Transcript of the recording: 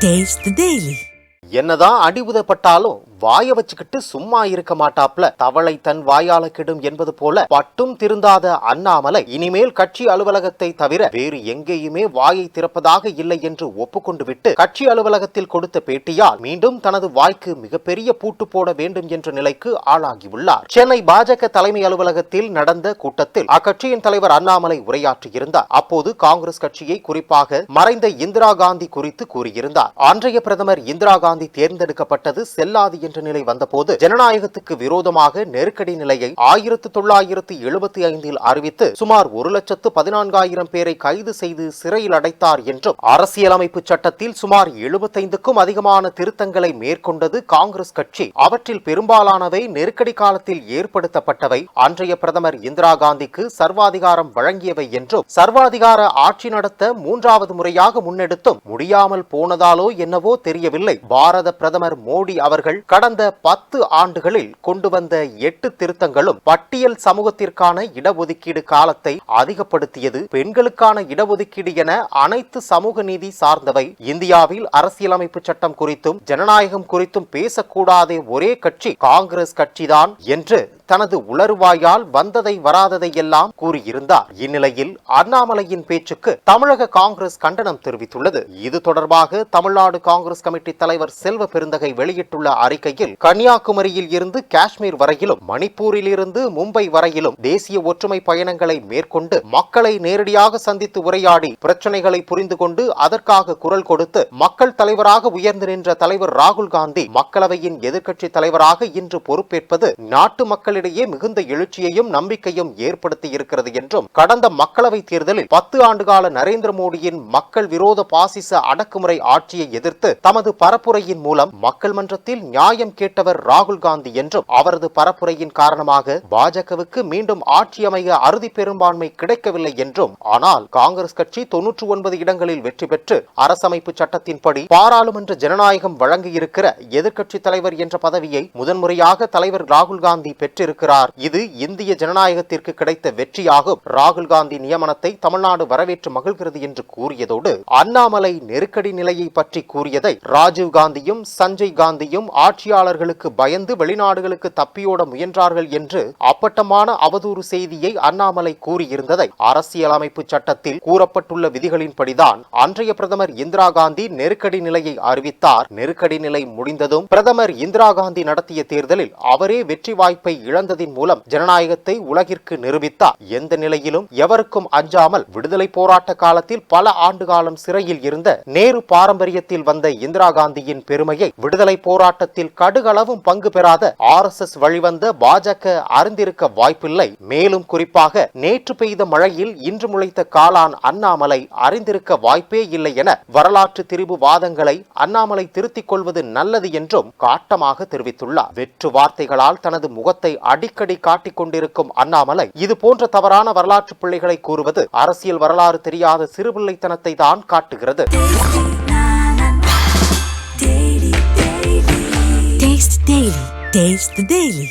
Taste daily என்னதான் அடி உதப்பட்டாலும் வாய வச்சுக்கிட்டு சும்மா இருக்க மாட்டாப்ல. தவளை தன் வாயால கெடும் என்பது போல பட்டும் திருந்தாத அண்ணாமலை இனிமேல் கட்சி அலுவலகத்தை தவிர வேறு எங்கேயுமே வாயை திறப்பதாக இல்லை என்று ஒப்புக்கொண்டு விட்டு கட்சி அலுவலகத்தில் கொடுத்த பேட்டியால் மீண்டும் தனது வாய்க்கு மிகப்பெரிய பூட்டு போட வேண்டும் என்ற நிலைக்கு ஆளாகியுள்ளார். சென்னை பாஜக தலைமை அலுவலகத்தில் நடந்த கூட்டத்தில் அக்கட்சியின் தலைவர் அண்ணாமலை உரையாற்றியிருந்தார். அப்போது காங்கிரஸ் கட்சியை குறிப்பாக மறைந்த இந்திரா காந்தி குறித்து கூறியிருந்தார். அன்றைய பிரதமர் இந்திரா காந்தி தேர்ந்தெடுக்கப்பட்டது செல்லாது என்ற நிலை வந்தபோது ஜனநாயகத்துக்கு விரோதமாக நெருக்கடி நிலையை ஆயிரத்து தொள்ளாயிரத்து எழுபத்தி ஐந்தில் அறிவித்து சுமார் ஒரு லட்சத்து பதினான்காயிரம் பேரை கைது செய்து சிறையில் அடைத்தார் என்றும் அரசியலமைப்பு சட்டத்தில் சுமார் எழுபத்தைந்துக்கும் அதிகமான திருத்தங்களை மேற்கொண்டது காங்கிரஸ் கட்சி. அவற்றில் பெரும்பாலானவை நெருக்கடி காலத்தில் ஏற்படுத்தப்பட்டவை. அன்றைய பிரதமர் இந்திரா காந்திக்கு சர்வாதிகாரம் வழங்கியவை என்றும் சர்வாதிகார ஆட்சி நடத்த மூன்றாவது முறையாக முன்னெடுத்தும் முடியாமல் போனதாலோ என்னவோ தெரியவில்லை. பாரத பிரதமர் மோடி அவர்கள் கடந்த பத்து ஆண்டுகளில் கொண்டு வந்த எட்டு திருத்தங்களும் பட்டியல் சமூகத்திற்கான இடஒதுக்கீடு காலத்தை அதிகப்படுத்தியது. பெண்களுக்கான இடஒதுக்கீடு என அனைத்து சமூக நீதி சார்ந்தவை இந்தியாவில் அரசியலமைப்பு சட்டம் குறித்தும் ஜனநாயகம் குறித்தும் பேசக்கூடாதே ஒரே கட்சி காங்கிரஸ் கட்சிதான் என்று தனது உளறுவாயால் வந்ததை வராததை எல்லாம் கூறியிருந்தார். இந்நிலையில் அண்ணாமலையின் பேச்சுக்கு தமிழக காங்கிரஸ் கண்டனம் தெரிவித்துள்ளது. இது தொடர்பாக தமிழ்நாடு காங்கிரஸ் கமிட்டி தலைவர் செல்வ பெருந்தகை வெளியிட்டுள்ள அறிக்கையில் கன்னியாகுமரியில் இருந்து காஷ்மீர் வரையிலும் மணிப்பூரில் இருந்து மும்பை வரையிலும் தேசிய ஒற்றுமை பயணங்களை மேற்கொண்டு மக்களை நேரடியாக சந்தித்து உரையாடி பிரச்சனைகளை புரிந்து கொண்டு அதற்காக குரல் கொடுத்து மக்கள் தலைவராக உயர்ந்து நின்ற தலைவர் ராகுல் காந்தி மக்களவையின் எதிர்க்கட்சி தலைவராக இன்று பொறுப்பேற்பது நாட்டு மக்கள் மக்களிடையே மிகுந்த எழுச்சியையும் நம்பிக்கையும் ஏற்படுத்தி இருக்கிறது என்றும் கடந்த மக்களவை தேர்தலில் பத்து ஆண்டுகால நரேந்திர மோடியின் மக்கள் விரோத பாசிச அடக்குமுறை ஆட்சியை எதிர்த்து தமது பரப்புரையின் மூலம் மக்கள் மன்றத்தில் நியாயம் கேட்டவர் ராகுல் காந்தி என்றும் அவரது பரப்புரையின் காரணமாக பாஜகவுக்கு மீண்டும் ஆட்சி அமைய அறுதி பெரும்பான்மை கிடைக்கவில்லை என்றும் ஆனால் காங்கிரஸ் கட்சி தொன்னூற்று ஒன்பது இடங்களில் வெற்றி பெற்று அரசமைப்பு சட்டத்தின்படி பாராளுமன்ற ஜனநாயகம் வழங்கியிருக்கிற எதிர்க்கட்சி தலைவர் என்ற பதவியை முதன்முறையாக தலைவர் ராகுல் காந்தி பெற்று பெற்றிருக்கிறார் இது இந்திய ஜனநாயகத்திற்கு கிடைத்த வெற்றியாகும். ராகுல் காந்தி நியமனத்தை தமிழ்நாடு வரவேற்று மகிழ்கிறது என்று கூறியதோடு அண்ணாமலை நெருக்கடி நிலையை பற்றி கூறியதை ராஜீவ் காந்தியும் சஞ்சய் காந்தியும் ஆட்சியாளர்களுக்கு பயந்து வெளிநாடுகளுக்கு தப்பியோட முயன்றார்கள் என்று அப்பட்டமான அவதூறு செய்தியை அண்ணாமலை கூறியிருந்ததை அரசியலமைப்பு சட்டத்தில் கூறப்பட்டுள்ள விதிகளின்படிதான் அன்றைய பிரதமர் இந்திரா காந்தி நெருக்கடி நிலையை அறிவித்தார். நெருக்கடி நிலை முடிந்ததும் பிரதமர் இந்திரா காந்தி நடத்திய தேர்தலில் அவரே வெற்றி வாய்ப்பை இழந்ததின் மூலம் ஜனநாயகத்தை உலகிற்கு நிரூபித்தார். எந்த நிலையிலும் எவருக்கும் அஞ்சாமல் விடுதலை போராட்ட காலத்தில் பல ஆண்டு காலம் சிறையில் இருந்த நேரு பாரம்பரியத்தில் வந்த இந்திரா காந்தியின் பெருமையை விடுதலை போராட்டத்தில் கடுகளவும் பங்கு பெறாத ஆர் எஸ் எஸ் வழிவந்த பாஜக அறிந்திருக்க வாய்ப்பில்லை. மேலும் குறிப்பாக நேற்று பெய்த மழையில் இன்று முளைத்த காளான் அண்ணாமலை அறிந்திருக்க வாய்ப்பே இல்லை என வரலாற்று திரிபு வாதங்களை அண்ணாமலை திருத்திக் கொள்வது நல்லது என்றும் காட்டமாக தெரிவித்துள்ளார். வெற்று வார்த்தைகளால் தனது முகத்தை அடிக்கடி காட்டிக் கொண்டிருக்கும் அண்ணாமலை இது போன்ற தவறான வரலாற்று பிள்ளைகளை கூறுவது அரசியல் வரலாறு தெரியாத சிறுபிள்ளைத்தனத்தை தான் காட்டுகிறது Taste Taste the Daily.